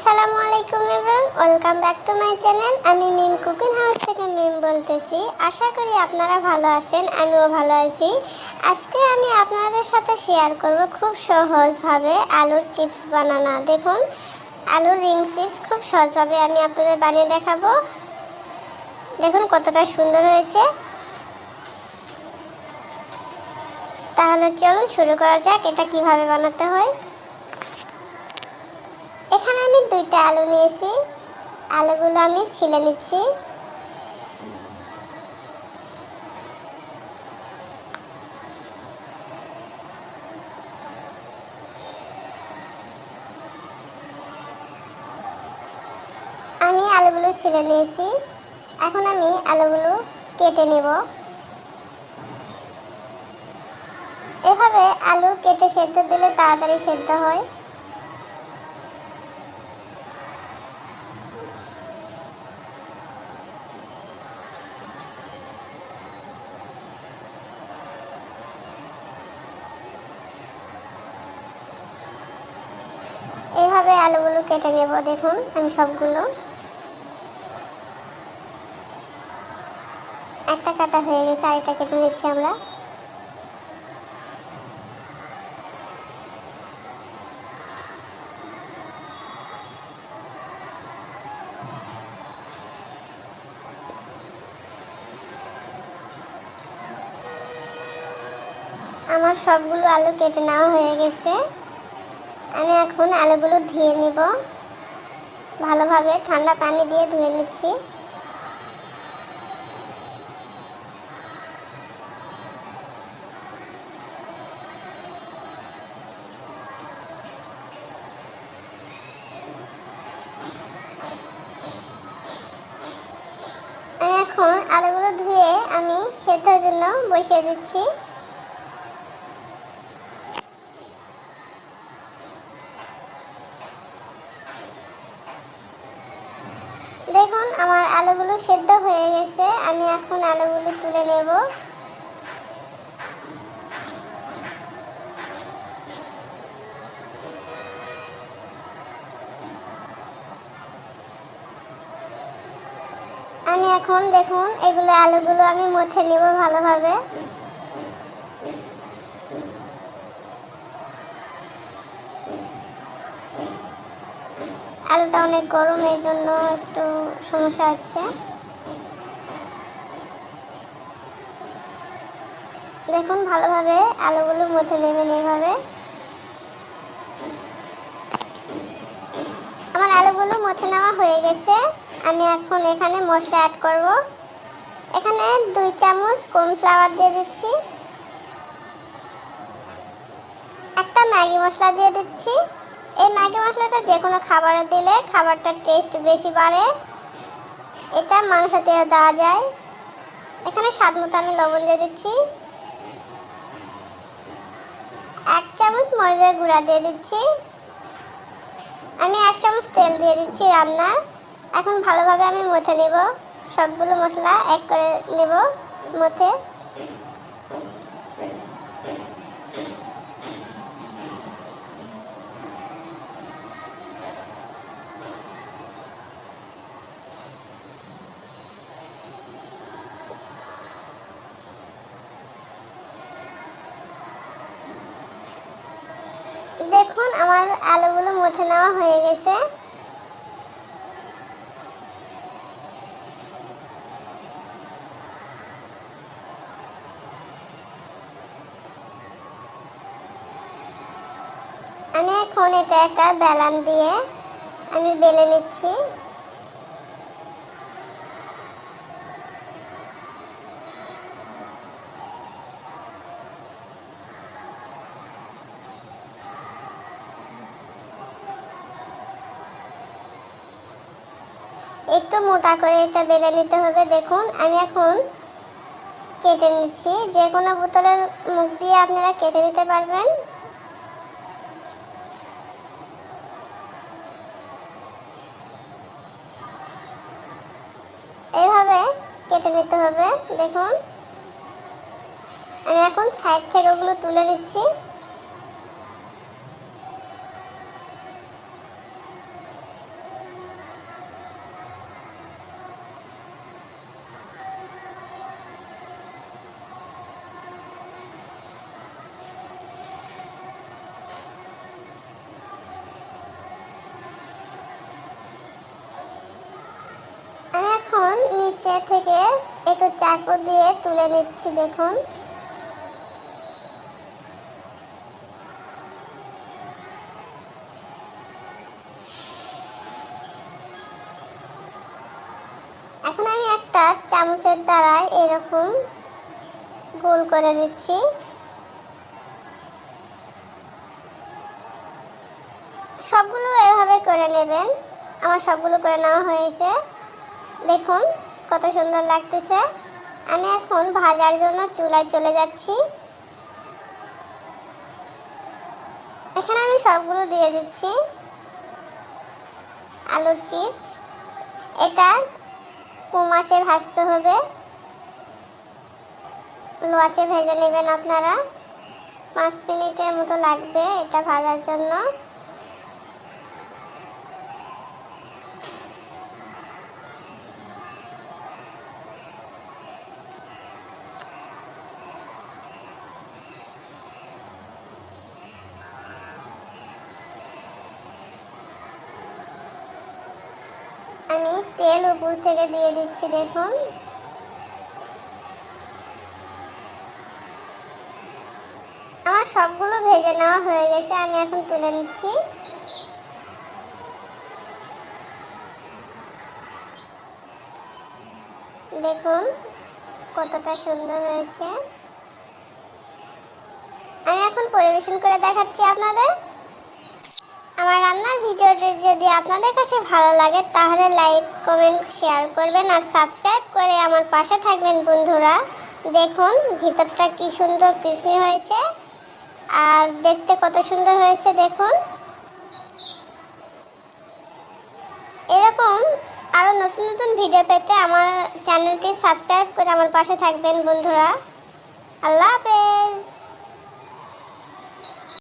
আসসালামু আলাইকুম everyone, welcome back to my channel. আমি মিম কুকিং হাউস থেকে মিম বলতেছি। আশা করি আপনারা ভালো আছেন, আমিও ভালো আছি। আজকে আমি আপনাদের সাথে শেয়ার করব খুব সহজভাবে আলুর চিপস বানানো। দেখুন, আলুর রিং চিপস খুব সহজভাবে আমি আপনাদের বানিয়ে দেখাবো। দেখুন কতটা সুন্দর হয়েছে। তাহলে চলুন শুরু করা যাক, এটা কীভাবে বানাতে হয়। এখানে আমি দুইটা আলু নিয়েছি। আলুগুলো আমি ছিলে নিচ্ছি। আমি আলুগুলো ছিলে নিয়েছি। এখন আমি আলুগুলো কেটে নেব। এভাবে আলু কেটে সেদ্ধ দিলে তাড়াতাড়ি সেদ্ধ হয়। এইভাবে আলুগুলো কেটে নেব, দেখুন আমি সবগুলো। একটা কাটা হয়ে গেছে আরেকটা কেটে নিচ্ছি আমরা। আমার সবগুলো আলু কেটে নেওয়া হয়ে গেছে। আমি এখন আলুগুলো ধুয়ে নিব। ভালোভাবে ঠান্ডা পানি দিয়ে ধুয়ে নিচ্ছি। এখন আলুগুলো ধুয়ে আমি সেদ্ধর জন্য বসিয়ে দিচ্ছি দেখুন আমার আলুগুলো সেদ্ধ হয়ে গেছে, আমি এখন আলুগুলো তুলে নেব। আমি এখন দেখুন, এগুলো আলুগুলো আমি মথে নেব ভালোভাবে। আলুটা অনেক গরম, এই জন্য একটু সমস্যা হচ্ছে। দেখুন, ভালোভাবে আলুগুলো মধ্যে নেবেন এইভাবে আমার আলুগুলো মথে নেওয়া হয়ে গেছে। আমি এখন এখানে মশলা অ্যাড করব। এখানে দুই চামচ কর্নফ্লাওয়ার দিয়ে দিচ্ছি। একটা ম্যাগি মশলা দিয়ে দিচ্ছি। এই ম্যাগি মশলাটা যে কোনো খাবারে দিলে খাবারটার টেস্ট বেশি বাড়ে। এটা মাংসতে দেওয়া যায়। এখানে স্বাদ মতো আমি লবণ দিয়ে দিচ্ছি। এক চামচ মরিচের গুঁড়া দিয়ে দিচ্ছি। আমি এক চামচ তেল দিয়ে দিচ্ছি রান্না। এখন ভালোভাবে আমি মথে নেব। সবগুলো মশলা এক করে নেব মথে। দেখুন, আমার আলোগুলো মুছে নেওয়া হয়ে গেছে। আমি এখন এটা একটা বেলান দিয়ে আমি বেলে নিচ্ছি। একটু মোটা করে এটা বেলে নিতে হবে। দেখুন, আমি এখন কেটে নিচ্ছি। যে কোনো বোতলের মুখ দিয়ে আপনারা কেটে নিতে পারবেন। এইভাবে কেটে নিতে হবে। দেখুন, আমি এখন সাইড থেকে ওগুলো তুলে দিচ্ছি নিচে থেকে একটু চাকু দিয়ে তুলে নিচ্ছি, দেখুন। এখন আমি একটা চামচের দ্বারা এরকম গোল করে দিচ্ছি। সবগুলো এভাবে করে নেবেন। আমার সবগুলো করে নেওয়া হয়েছে। দেখুন, কত সুন্দর লাগতেছে। আমি এখন ভাজার জন্য চুলায় চলে যাচ্ছি। এখানে আমি সবগুলো দিয়ে দিচ্ছি। আলুর চিপস। এটা কুমাচে ভাজতে হবে। লোয়াচে ভেজে নেবেন আপনারা। পাঁচ মিনিটের মতো লাগবে এটা ভাজার জন্য। আমি তেল উপর থেকে দিয়ে দিচ্ছি, দেখুন। আমার সবগুলো ভেজে নেওয়া হয়ে গেছে, আমি এখন তুলে নিচ্ছি। দেখুন, কতটা সুন্দর হয়েছে। আমি এখন পরিবেশন করে দেখাচ্ছি আপনাদের। আমার রান্নার ভিডিওটি যদি আপনাদের কাছে ভালো লাগে, তাহলে লাইক, কমেন্ট, শেয়ার করবেন আর সাবস্ক্রাইব করে আমার পাশে থাকবেন বন্ধুরা। দেখুন ভিতরটা কি সুন্দর ক্রিসমি হয়েছে। আর দেখতে কত সুন্দর হয়েছে, দেখুন। এরকম আরও নতুন নতুন ভিডিও পেতে আমার চ্যানেলটি সাবস্ক্রাইব করে আমার পাশে থাকবেন বন্ধুরা। আল্লাহ হাফেজ।